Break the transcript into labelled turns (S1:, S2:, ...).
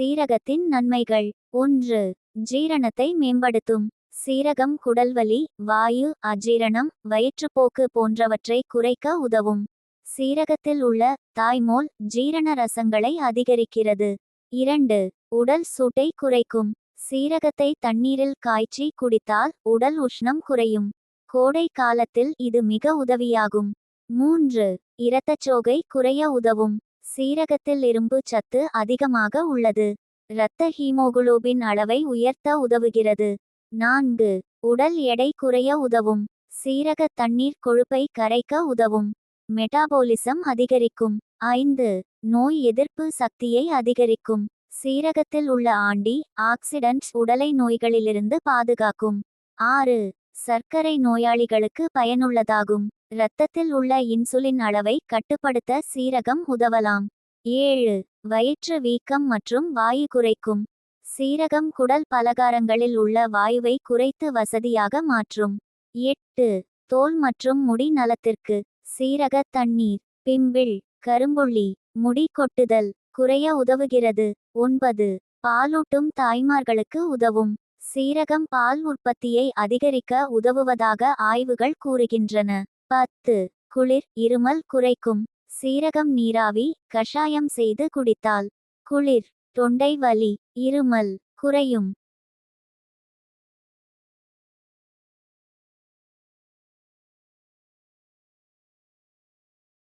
S1: சீரகத்தின் நன்மைகள். ஒன்று ஜீரணத்தை மேம்படுத்தும். சீரகம் குடல்வலி வாயு அஜீரணம் வயிற்றுப்போக்கு போன்றவற்றை குறைக்க உதவும். சீரகத்தில் உள்ள தாய்மோல் ஜீரண ரசங்களை அதிகரிக்கிறது. இரண்டு உடல் சூட்டை குறைக்கும். சீரகத்தை தண்ணீரில் காய்ச்சி குடித்தால் உடல் உஷ்ணம் குறையும். கோடை காலத்தில் இது மிக உதவியாகும். மூன்று இரத்தச்சோகை குறைய உதவும். சீரகத்தில் இரும்பு சத்து அதிகமாக உள்ளது. இரத்த ஹீமோகுளோபின் அளவை உயர்த்த உதவுகிறது. நான்கு. உடல் எடை குறைய உதவும். சீரக தண்ணீர் கொழுப்பை கரைக்க உதவும். மெட்டாபோலிசம் அதிகரிக்கும். ஐந்து. நோய் எதிர்ப்பு சக்தியை அதிகரிக்கும். சீரகத்தில் உள்ள ஆண்டி ஆக்சிடன்ட்ஸ் உடலை நோய்களிலிருந்து பாதுகாக்கும். ஆறு. சர்க்கரை நோயாளிகளுக்கு பயனுள்ளதாகும். இரத்தத்தில் உள்ள இன்சுலின் அளவை கட்டுப்படுத்த சீரகம் உதவலாம். ஏழு. வயிற்று வீக்கம் மற்றும் வாயு குறைக்கும். சீரகம் குடல் பலகாரங்களில் உள்ள வாயுவை குறைத்து வசதியாக மாற்றும். எட்டு. தோல் மற்றும் முடி நலத்திற்கு சீரக தண்ணீர் பிம்பிள் கரும்புள்ளி முடி கொட்டுதல் குறைய உதவுகிறது. ஒன்பது. பாலூட்டும் தாய்மார்களுக்கு உதவும். சீரகம் பால் உற்பத்தியை அதிகரிக்க உதவுவதாக ஆய்வுகள் கூறுகின்றன. பத்து. குளிர் இருமல் குறைக்கும். சீரகம் நீராவி கஷாயம் செய்து குடித்தால். குளிர் தொண்டை வலி இருமல் குறையும்.